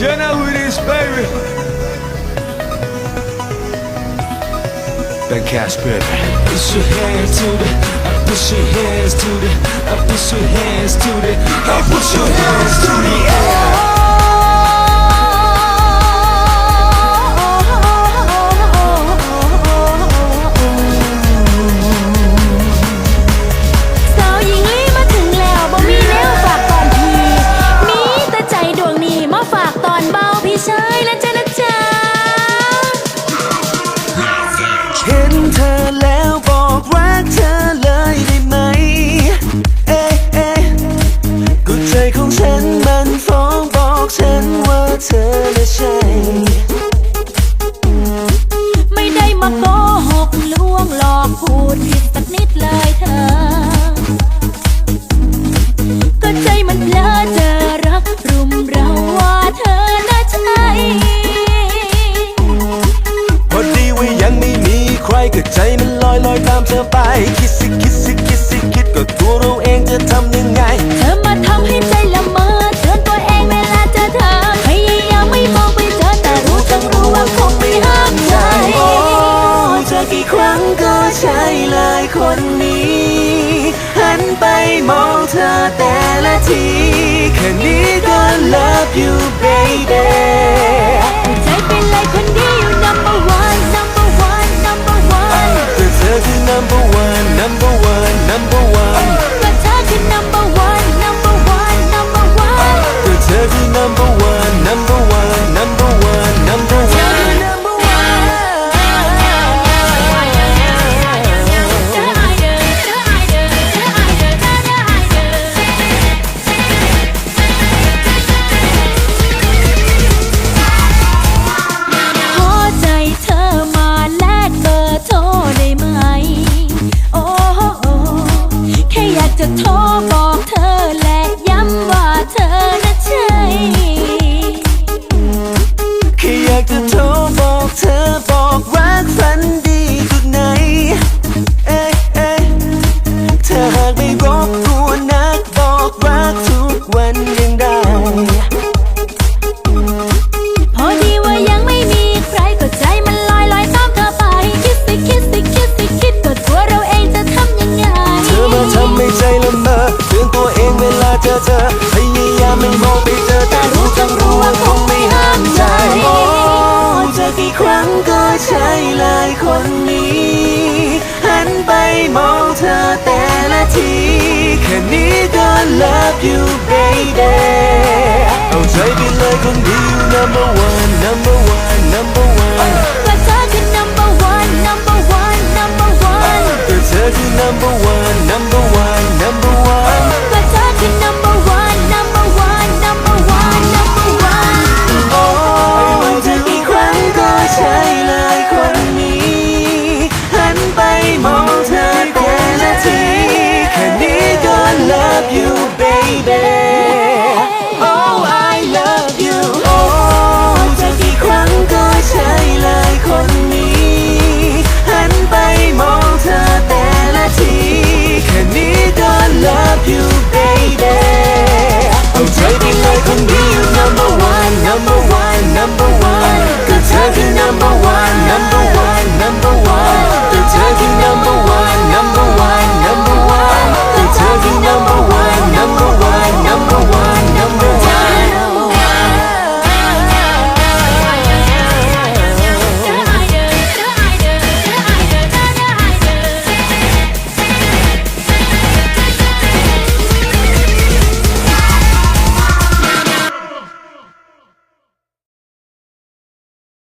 You know who this, baby. Ben Casper. baby. Push your hands to the. I push your hands to the. I push your hands to the. I push your hands to the air. มันฟ้องบอกฉันว่าเธอไม่ใช่ ไม่ได้มาโกหกลวงหลอกพูดผิดสักนิดเลยเธอ Patty, can you love you, baby? จะโทรบอกเธอและย้ำว่าเธอนะใช่ ทีแค่นี้ก็ love you baby. Oh, เอาใจไปเลยคนเดียว number one number one number one. ก็เธอคือ number one number one number one. ก็เธอคือ number one number I can be your number one, number one, number one ก็เธอคือ number one number one number one number one